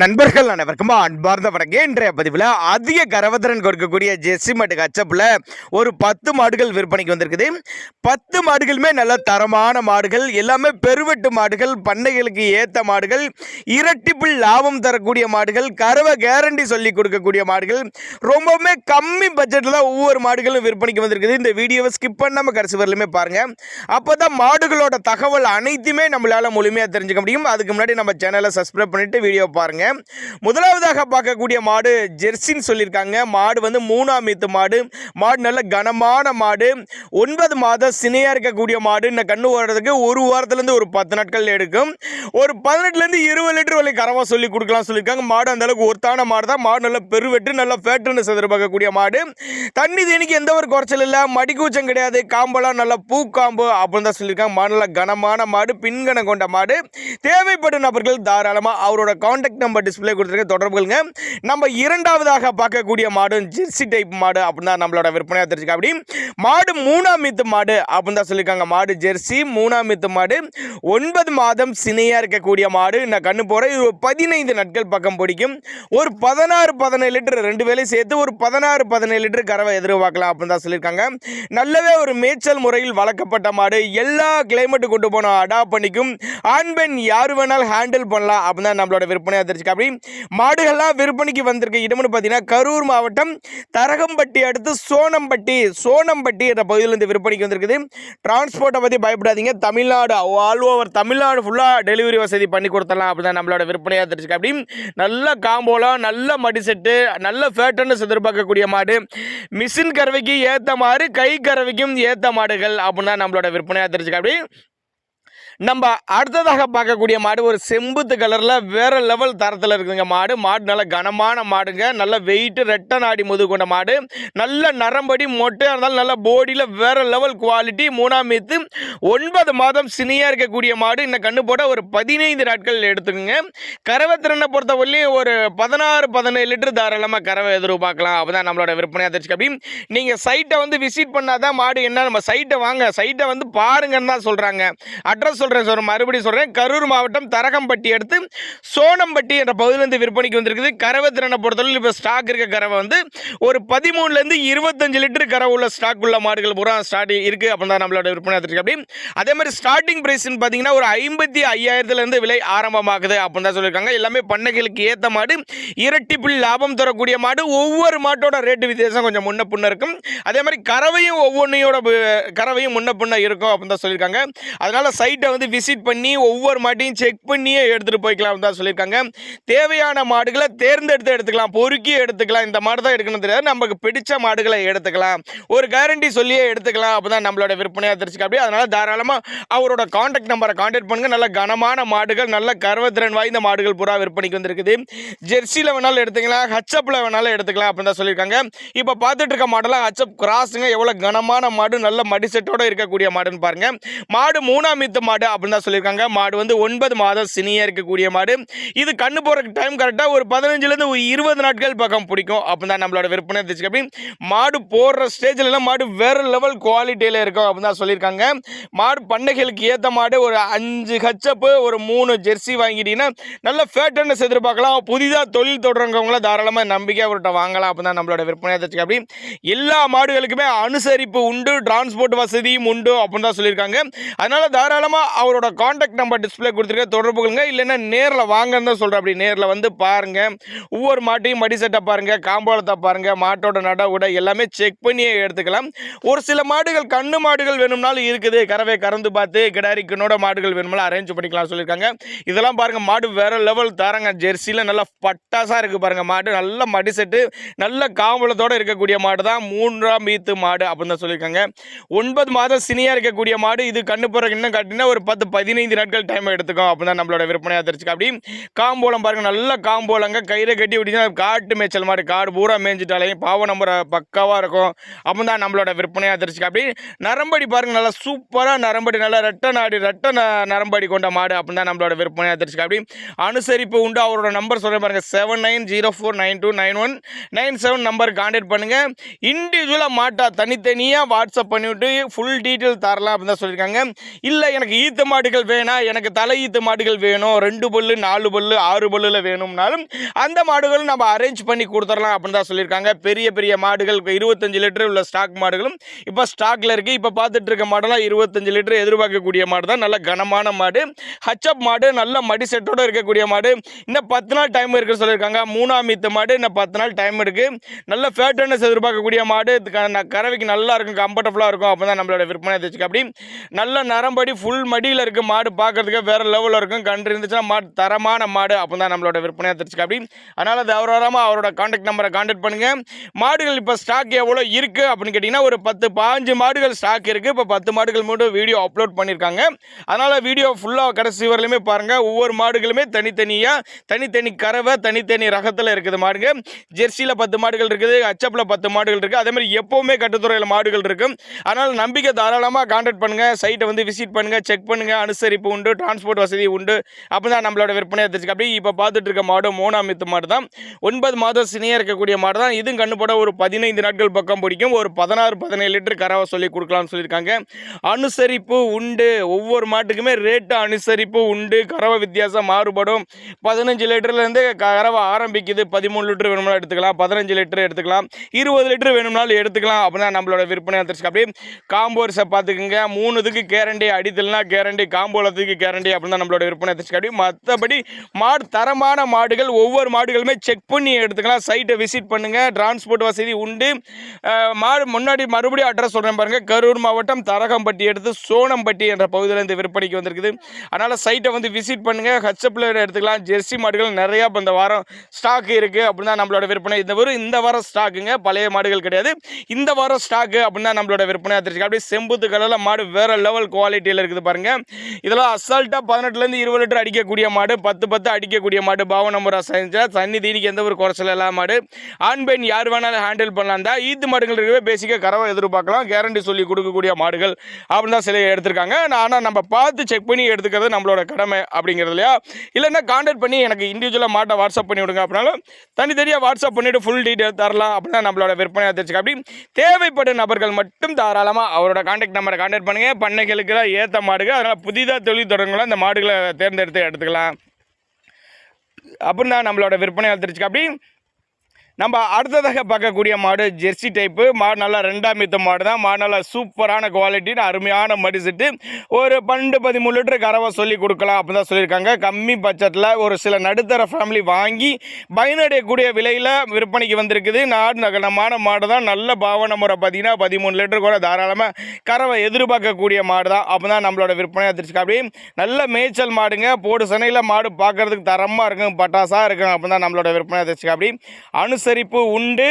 நண்பர்கள் அனைவருக்கும் அன்பார்ந்த வணக்கம். இன்றைய பதிவில் அதிக கரவத்திறன் கொடுக்கக்கூடிய ஜெர்சி மாட்டு கச்சப்பில் ஒரு பத்து மாடுகள் விற்பனைக்கு வந்திருக்குது. பத்து மாடுகளுமே நல்ல தரமான மாடுகள் எல்லாமே பெருவெட்டு மாடுகள் பண்ணைகளுக்கு ஏற்ற மாடுகள் இரட்டிப்பில் லாபம் தரக்கூடிய மாடுகள் கறவை கேரண்டி சொல்லி கொடுக்கக்கூடிய மாடுகள் ரொம்பவுமே கம்மி பட்ஜெட்டில் ஒவ்வொரு மாடுகளும் விற்பனைக்கு வந்திருக்குது. இந்த வீடியோவை ஸ்கிப் பண்ணாமல் கடைசி வரலுமே பாருங்கள் அப்போ தான் மாடுகளோட தகவல் அனைத்துமே நம்மளால் முழுமையாக தெரிஞ்சுக்க முடியும். அதுக்கு முன்னாடி நம்ம சேனலை சப்ஸ்கிரைப் பண்ணிட்டு வீடியோ பாருங்கள் முதலாவதாக பார்க்கக்கூடிய மாடு ஜெர்சின்னு சொல்லியிருக்காங்க. மாடு வந்து மூணாம் மீத்து மாடு. மாடு நல்ல கனமான மாடு. ஒன்பது மாதம் சினையாக இருக்கக்கூடிய மாடு. இந்த கண்ணு ஓடுறதுக்கு ஒரு வாரத்துலேருந்து ஒரு பத்து நாட்கள் எடுக்கும். ஒரு பதினெட்டுலேருந்து இருபது லிட்டர் வரை கரவாக சொல்லி கொடுக்கலாம் சொல்லியிருக்காங்க. மாடு அந்தளவுக்கு ஒருத்தான மாடு தான். மாடு நல்ல பெருவெட்டு நல்ல ஃபேட்டுன்னு எதிர்பார்க்கக்கூடிய மாடு. தண்ணி தேனிக்கு எந்த ஒரு குறைச்சல் இல்லை. மடிக்கூச்சம் கிடையாது. காம்பெல்லாம் நல்ல பூக்காம்பு அப்படின்னு தான் சொல்லியிருக்காங்க. மாடு நல்ல கனமான மாடு பின்கணம் கொண்ட மாடு. தேவைப்படும் நபர்கள் தாராளமாக அவரோட காண்டாக்ட் நம்பர் டிஸ்பிளே கொடுத்துருக்க தொடர்புகளுங்க. நம்ம இரண்டாவதாக பார்க்கக்கூடிய மாடு ஜெர்சி டைப் மாடு அப்படின்னு தான் நம்மளோட விற்பனையாக தெரிஞ்சுக்க அப்படி. மாடு மூணாம் மித்து மாடு அப்படின்னு தான் சொல்லியிருக்காங்க. மாடு ஜெர்சி மூணாம் மித்து மாடு. ஒன்பது மாதம் சினையாக இருக்கக்கூடிய மாடு. நான் கண்ணு போகிறேன் இது ஒரு பதினைந்து நாட்கள் பக்கம் பிடிக்கும். ஒரு பதினாறு பதினேழு லிட்டர் ரெண்டு வேலையும் சேர்த்து ஒரு பதினாறு பதினேழு லிட்டர் கறவை எதிர்பார்க்கலாம் அப்படின்னு தான் சொல்லியிருக்காங்க. நல்லவே ஒரு மேய்ச்சல் முறையில் வளர்க்கப்பட்ட மாடு. எல்லா கிளைமேட்டு கொண்டு போன அடாப்ட் பண்ணிக்கும். ஆண் பெண் யார் வேணாலும் ஹேண்டில் பண்ணலாம் அப்படின்னு தான் நம்மளோட விற்பனையாக தெரிஞ்சுக்க. அப்படி மாடுகள்லாம் விற்பனைக்கு வந்திருக்க. இடம்னு பார்த்தீங்கன்னா கரூர் மாவட்டம் தரகம்பட்டி அடுத்து சோனம்பட்டி சோனம்பட்டி என்ற பகுதியிலிருந்து விற்பனைக்கு வந்திருக்குது. டிரான்ஸ்போர்ட்டை பற்றி பயப்படாதீங்க. தமிழ்நாடு ஆல் ஓவர் தமிழ்நாடு ஃபுல்லாக டெலிவரி வசதி பண்ணி கொடுத்துடலாம் அப்படி தான் நம்மளோட விற்பனையாக தெரிஞ்சுக்க அப்படி நல்ல காம்போலாம் நல்ல மடி செட்டு நல்ல ஃபேட்டன்னு எதிர்பார்க்கக்கூடிய மாடு. மிஷின் கறவைக்கு ஏற்ற மாதிரி கை கறவைக்கும் ஏற்ற மாடுகள் அப்படின்னா நம்மளோட விற்பனையாக தெரிஞ்சுக்க அப்படி நம்ம அடுத்ததாக பார்க்கக்கூடிய மாடு ஒரு செம்புத்து கலரில் வேறு லெவல் தரத்தில் இருக்குதுங்க மாடு. மாடு நல்ல கனமான மாடுங்க. நல்ல வெயிட்டு ரெட்ட நாடி முது கொண்ட மாடு. நல்ல நரம்படி மொட்டையாக இருந்தாலும் நல்ல போடியில் வேறு லெவல் குவாலிட்டி மூணாம் மீத்து. ஒன்பது மாதம் சினியாக இருக்கக்கூடிய மாடு. இந்த கண்ணு போட ஒரு பதினைந்து நாட்கள் எடுத்துக்கோங்க. கறவை திறனை பொறுத்தவரையிலையும் ஒரு பதினாறு பதினேழு லிட்டர் தாராளமாக கறவை எதிர்பார்க்கலாம் அப்பதான் நம்மளோட விற்பனையாக தெரிஞ்சுக்க அப்படி நீங்கள் சைட்டை வந்து விசிட் பண்ணால் தான் மாடு என்ன நம்ம சைட்டை வாங்க. சைட்டை வந்து பாருங்கன்னு தான் சொல்கிறாங்க அட்ரஸ் சொல்கிறேன் சார் மறுபடியும் சொல்கிறேன் கரூர் மாவட்டம் தரகம்பட்டி அடுத்து சோனம்பட்டி என்ற பகுதியிலேருந்து விற்பனைக்கு வந்திருக்குது. கறவை திறனை பொறுத்தளவில் இப்போ ஸ்டாக் இருக்க கறவை வந்து ஒரு பதிமூணுலேருந்து இருபத்தஞ்சு லிட்டர் கறவை உள்ள ஸ்டாக் உள்ள மாடுகள் பூரா ஸ்டார்ட் இருக்குது அப்படின்னு தான் நம்மளோட விற்பனை எடுத்துருக்கு அப்படி அதே மாதிரி ஸ்டார்டிங் ப்ரைஸ்னு பார்த்தீங்கன்னா ஒரு ஐம்பத்தி ஐயாயிரத்துலேருந்து விலை ஆரம்பமாகுது அப்படின்னு தான் சொல்லியிருக்காங்க. எல்லாமே பண்ணைகளுக்கு ஏற்ற மாடு. இரட்டிப்பில் லாபம் தரக்கூடிய மாடு. ஒவ்வொரு மாட்டோட ரேட்டு வித்தியாசம் கொஞ்சம் முன்ன பின்ன இருக்கும். அதே மாதிரி கறவையும் ஒவ்வொன்றையோட கறவையும் முன்ன பின்ன இருக்கும் அப்படின்னு தான் சொல்லியிருக்காங்க. அதனால் சைட்டை வந்து விசிட் பண்ணி ஒவ்வொரு மாட்டையும் செக் பண்ணியே எடுத்துகிட்டு போய்க்கலாம் தான் சொல்லியிருக்காங்க. தேவையான மாடுகளை தேர்ந்தெடுத்து எடுத்துக்கலாம் பொறுக்கி எடுத்துக்கலாம். இந்த மாடு தான் எடுக்கணும் தெரியாது. நமக்கு பிடிச்ச மாடுகளை எடுத்துக்கலாம். ஒரு கேரண்டி சொல்லியே எடுத்துக்கலாம் அப்போ தான் நம்மளோட விற்பனையாக தெரிஞ்சுக்க அப்படியே அதனால் தாராளமாக அவரோட காண்டாக்ட் நம்பரை காண்டாக்ட் பண்ணுங்கள் நல்ல கனமான மாடுகள் நல்ல கர்வத்திறன் வாய்ந்த மாடுகள் பூரா விற்பனைக்கு வந்திருக்குது. ஜெர்சியில் வேணாலும் எடுத்துக்கலாம் ஹச்சப்பில் வேணாலும் எடுத்துக்கலாம் அப்படின்னு தான் சொல்லியிருக்காங்க. இப்போ பார்த்துட்டு இருக்க மாடெல்லாம் ஹச்சப் கிராஸுங்க எவ்வளோ கனமான மாடு நல்ல மடிசெட்டோட இருக்கக்கூடிய மாடுன்னு பாருங்கள் மாடு மூணாம் மீத்து மாடு அப்படின்னு தான் சொல்லியிருக்காங்க. மாடு வந்து ஒன்பது மாதம் சினியாக இருக்கக்கூடிய மாடு. இது கண்ணு போகிற டைம் கரெக்டாக ஒரு பதினஞ்சுலேருந்து ஒரு இருபது நாட்கள் பக்கம் பிடிக்கும். அப்படின்னு தான் நம்மளோட விற்பனை இருந்துச்சு. அப்படி மாடு போடுற ஸ்டேஜ்லலாம் மாடு வேறு லெவல் குவாலிட்டியில் இருக்கும் அப்படின்னு தான் சொல்லியிருக்காங்க. மாடு பண்ணைகளுக்கு ஏற்ற மாடு ஒரு அஞ்சு ஹச்சப்பு ஒரு மூணு ஜெர்சி வாங்கிட்டீங்கன்னா நல்ல ஃபேட்டன்னு எதிர்பார்க்கலாம். புதிதாக தொழில் தொடங்குறவங்கள தாராளமாக நம்பிக்கை அவர்கிட்ட வாங்கலாம். அப்படின்னு தான் நம்மளோட விற்பனை தெரிஞ்சுக்க அப்படி எல்லா மாடுகளுக்குமே அனுசரிப்பு உண்டு டிரான்ஸ்போர்ட் வசதியும் உண்டு அப்படின்னு தான் சொல்லியிருக்காங்க. அதனால் தாராளமாக அவரோட காண்டாக்ட் நம்பர் டிஸ்பிளே கொடுத்துருக்க தொடர்பு கொள்ளுங்க. இல்லைன்னா நேரில் வாங்கன்னு தான் சொல்கிறேன் அப்படி நேரில் வந்து பாருங்கள் ஒவ்வொரு மாட்டையும் மடி செட்டை பாருங்கள் காம்போலத்தை பாருங்கள் மாட்டோட நட உடை எல்லாமே செக் பண்ணியே எடுத்துக்கலாம். ஒரு சில மாடுகள் கண்ணு மாடுகள் வேணும்னாலும் இருக்குது. கறவை கறந்து பார்த்து கிடாரி கிணோட மாடுகள் வேணும்னாலும் அரேஞ்ச் பண்ணிக்கலாம் சொல்லியிருக்காங்க. இதெல்லாம் பாருங்கள் மாடு வேறு லெவல் தரங்க. ஜெர்சியில் நல்லா பட்டாசாக இருக்குது பாருங்கள் மாடு நல்ல மடி செட்டு நல்ல காம்பளத்தோடு இருக்கக்கூடிய மாடு தான். மூன்றாம் மீத்து மாடு அப்படின்னு தான் சொல்லியிருக்காங்க. ஒன்பது மாதம் சினியாக இருக்கக்கூடிய மாடு. இது கண்ணு போகிறக்கு இன்னும் கட்டினா ஒரு பத்து பதினைந்து நாட்கள் டைம் எடுத்துக்கும் அப்போ தான் நம்மளோட விற்பனையாக தெரிஞ்சுக்க அப்படி காம்போலம் பாருங்கள் நல்ல காம்போலங்க கயிறை கட்டி விட்டிங்கன்னா காட்டு மேய்ச்சல் மாடு காடு பூரா மேய்ஞ்சிட்டாலையும் பாவ நம்பர் பக்காவாக இருக்கும். அப்போ தான் நம்மளோட விற்பனையாக தெரிஞ்சுக்க அப்படி நரம்படி பாருங்கள் நல்லா சூப்பராக நரம்படி நல்லா ரெட்ட நாடி ரெட்ட ந நரம்படி கொண்ட மாடு அப்படின்னு தான் நம்மளோட விற்பனையாக தெரிஞ்சுக்க அப்படி அனுசரிப்பு உண்டு. அவரோட நம்பர் சொல்கிறேன் பாருங்கள் seven nine zero four nine two nine one nine seven number contact பண்ணுங்கள் இண்டிவிஜுவலாக மாட்டா தனித்தனியாக வாட்ஸ்அப் பண்ணிவிட்டு ஃபுல் டீட்டெயில் தரலாம் அப்படின்னு தான் சொல்லியிருக்காங்க. இல்லை எனக்கு ஈத்து மாடுகள் வேணாம் எனக்கு தலை ஈத்து மாடுகள் வேணும். ரெண்டு பல்லு நாலு பல்லு ஆறு பல்லுல வேணும்னாலும் அந்த மாடுகளும் நம்ம அரேஞ்ச் பண்ணி கொடுத்துடலாம் அப்படின்னு தான் சொல்லியிருக்காங்க. பெரிய பெரிய மாடுகள் இப்போ இருபத்தஞ்சு லிட்டர் உள்ள ஸ்டாக் மாடுகளும் இப்போ ஸ்டாக்ல இருக்கு. இப்போ பார்த்துட்டு இருக்க மாடெல்லாம் இருபத்தஞ்சு லிட்டர் எதிர்பார்க்கக்கூடிய மாடு தான். நல்ல கனமான மாடு. ஹச்சப் மாடு நல்ல மடி செட்டோட இருக்கக்கூடிய மாடு. இன்னும் பத்து நாள் டைம் இருக்கு சொல்லியிருக்காங்க. மூணாம் ஈத்து மாடு இன்னும் பத்து நாள் டைம் இருக்கு. நல்ல ஃபேட்டர்னஸ் எதிர்பார்க்கக்கூடிய மாடு. க- ந- கறவைக்கு நல்லா இருக்கும் கம்ஃபர்டபுளாக இருக்கும். அப்போ தான் நம்மளோட விற்பனை தெரிஞ்சுக்க அப்படி. நல்ல நரம்படி ஃபுல் மடியில் இருக்க மாடு பார்க்கறதுக்கு வேறு லெவலில் இருக்கும். கன்று இருந்துச்சுன்னா மாடு தரமான மாடு அப்போ தான் நம்மளோட விற்பனையாக தெரிச்சுக்க அப்படி அதனால் அது அவரோட காண்டாக்ட் நம்பரை காண்டாக்ட் பண்ணுங்கள் மாடுகள் இப்போ ஸ்டாக் எவ்வளோ இருக்குது அப்படின்னு கேட்டிங்கன்னா ஒரு பத்து பாஞ்சு மாடுகள் ஸ்டாக் இருக்குது இப்போ பத்து மாடுகள் மட்டும் வீடியோ அப்லோட் பண்ணியிருக்காங்க. அதனால் வீடியோ ஃபுல்லாக கடைசி வரலையுமே பாருங்கள் ஒவ்வொரு மாடுகளுமே தனித்தனியாக தனித்தனி கறவை தனித்தனி ரகத்தில் இருக்குது மாடுங்க. ஜெர்சியில் பத்து மாடுகள் இருக்குது அச்சப்பில் பத்து மாடுகள் இருக்குது அதேமாதிரி எப்போவுமே கட்டுத்துறையில் மாடுகள் இருக்கும். அதனால் நம்பிக்கை தாராளமாக காண்டாக்ட் பண்ணுங்கள் சைட்டை வந்து விசிட் பண்ணுங்கள் செக் பண்ணுங்கள் அனுசரிப்பு உண்டு டிரான்ஸ்போர்ட் வசதி உண்டு. அப்போ தான் நம்மளோட விற்பனையை தெரிஞ்சுக்க அப்படி இப்போ பார்த்துட்டு இருக்க மாடு மூணாம் மாடு தான் ஒன்பது மாதம் சினியாக இருக்கக்கூடிய மாடு தான் இதுவும் கண்ணுப்பட ஒரு பதினைந்து நாட்கள் பக்கம் பிடிக்கும். ஒரு பதினாறு பதினேழு லிட்டர் கறவை சொல்லி கொடுக்கலாம்னு சொல்லியிருக்காங்க. அனுசரிப்பு உண்டு. ஒவ்வொரு மாட்டுக்குமே ரேட்டு அனுசரிப்பு உண்டு. கறவை வித்தியாசம் மாறுபடும். பதினஞ்சு லிட்டர்லேருந்து கறவை ஆரம்பிக்குது. பதிமூணு லிட்டர் வேணும்னா எடுத்துக்கலாம். பதினஞ்சு லிட்டர் எடுத்துக்கலாம். இருபது லிட்டர் வேணும்னாலும் எடுத்துக்கலாம். அப்படின்னா நம்மளோட விற்பனை தெரிஞ்சுக்க அப்படியே காம்போ வரிசை பார்த்துக்குங்க. கேரண்டி அடித்தல்னா கேரண்டி காம்போலத்துக்கு கேரண்டி அப்படின்னு தான் நம்மளோட விற்பனை தெரிஞ்சுக்க மற்றபடி மாடு தரமான மாடுகள் ஒவ்வொரு மாடுகளுமே செக் பண்ணி எடுத்துக்கலாம். சைட்டை விசிட் பண்ணுங்க. டிரான்ஸ்போர்ட் வசதி உண்டு. மாடு முன்னாடி மறுபடியும் அட்ரஸ் சொல்கிறேன் பாருங்க. கரூர் மாவட்டம் தரகம்பட்டி எடுத்து சோனம்பட்டி என்ற பகுதியில் இந்த விற்பனைக்கு வந்திருக்குது. அதனால் சைட்டை வந்து விசிட் பண்ணுங்க. ஹச்சப்பில் எடுத்துக்கலாம். ஜெர்சி மாடுகள் நிறையா இப்போ இந்த வாரம் ஸ்டாக் இருக்குது அப்படின்னா நம்மளோட விற்பனை. இந்த ஒரு இந்த வாரம் ஸ்டாக்குங்க பழைய மாடுகள் கிடையாது. இந்த வாரம் ஸ்டாக்கு அப்படின்னா நம்மளோட விற்பனை தெரிஞ்சுக்க அப்படியே செம்புத்து கலரில் மாடு வேற லெவல் குவாலிட்டியில் இருக்குது சொல்கிறாங்க இதெல்லாம் அசால்ட்டாக பதினெட்டுலேருந்து இருபது லிட்டர் அடிக்கக்கூடிய மாடு பத்து பத்து அடிக்கக்கூடிய மாடு பாவன முறை செஞ்சால் தண்ணி தீனிக்கு எந்த ஒரு குறைச்சல் இல்லாத மாடு. ஆண் பெண் யார் வேணாலும் ஹேண்டில் பண்ணலாம். தான் ஈத்து மாடுகள் இருக்கவே பேசிக்காக கறவை எதிர்பார்க்கலாம். கேரண்டி சொல்லி கொடுக்கக்கூடிய மாடுகள் அப்படின்னு தான் சில எடுத்திருக்காங்க ஆனால் நம்ம பார்த்து செக் பண்ணி எடுத்துக்கிறது நம்மளோட கடமை அப்படிங்கிறது இல்லையா? இல்லைன்னா கான்டாக்ட் பண்ணி எனக்கு இண்டிவிஜுவலாக மாட்டை வாட்ஸ்அப் பண்ணி விடுங்க அப்படின்னாலும் தனித்தனியாக வாட்ஸ்அப் பண்ணிவிட்டு ஃபுல் டீட்டெயில் தரலாம் அப்படின்னா நம்மளோட விற்பனை தெரிஞ்சுக்க. அப்படி தேவைப்படும் நபர்கள் மட்டும் தாராளமாக அவரோட கான்டாக்ட் நம்பரை கான்டாக்ட் பண்ணுங்கள் பண்ணைகளுக்கு தான் ஏற்ற மாடுகள் அதனால் புதிதாக தொழில் தொடங்கலாம் இந்த மாடுகளை தேர்ந்தெடுத்து எடுத்துக்கலாம். அப்படின்னா நம்மளோட விற்பனை தெரிஞ்சுக்க அப்படி நம்ம அடுத்ததாக பார்க்கக்கூடிய மாடு ஜெர்சி டைப்பு மாடு நல்லா ரெண்டாம் மித்த மாடு தான். மாடு நல்லா சூப்பரான குவாலிட்டின்னு அருமையான மடி செட்டு ஒரு பன்னெண்டு பதிமூணு லிட்டர் கறவை சொல்லி கொடுக்கலாம் அப்படி தான் சொல்லியிருக்காங்க. கம்மி பட்ஜெட்டில் ஒரு சில நடுத்தர ஃபேமிலி வாங்கி பயனடையக்கூடிய விலையில் விற்பனைக்கு வந்திருக்குது. நாடு நகனமான மாடு தான். நல்ல பாவனை முறை பார்த்திங்கன்னா பதிமூணு லிட்டர் கூட தாராளமாக கறவை எதிர்பார்க்கக்கூடிய மாடு தான். அப்போ தான் நம்மளோட விற்பனை தெரிஞ்சுக்க அப்படி நல்ல மேய்ச்சல் மாடுங்க. போடு சனையில் மாடு பார்க்கறதுக்கு தரமாக இருக்கும் பட்டாசாக இருக்கும் அப்போ தான் நம்மளோட விற்பனை தெரிஞ்சுக்க அப்படி அனுசரிப்பு உண்டு.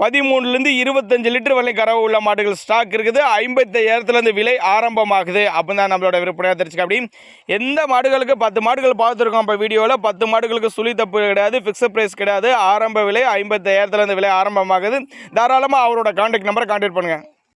பதிமூணுலேருந்து இருபத்தஞ்சு லிட்டர் வரை கறவை உள்ள மாடுகள் ஸ்டாக் இருக்குது. ஐம்பத்தையாயிரத்துலேருந்து விலை ஆரம்பமாகுது. அப்போ தான் நம்மளோட விற்பனையாக தெரிஞ்சுக்க அப்படி எந்த மாடுகளுக்கு பத்து மாடுகள் பார்த்துருக்கோம் இப்போ வீடியோவில் பத்து மாடுகளுக்கு சுழி தப்பு கிடையாது ஃபிக்ஸட் ப்ரைஸ் கிடையாது. ஆரம்ப விலை ஐம்பத்தாயிரத்துலேருந்து விலை ஆரம்பமாகுது. தாராளமாக அவரோட கான்டாக்ட் நம்பரை கான்டாக்ட் பண்ணுங்கள்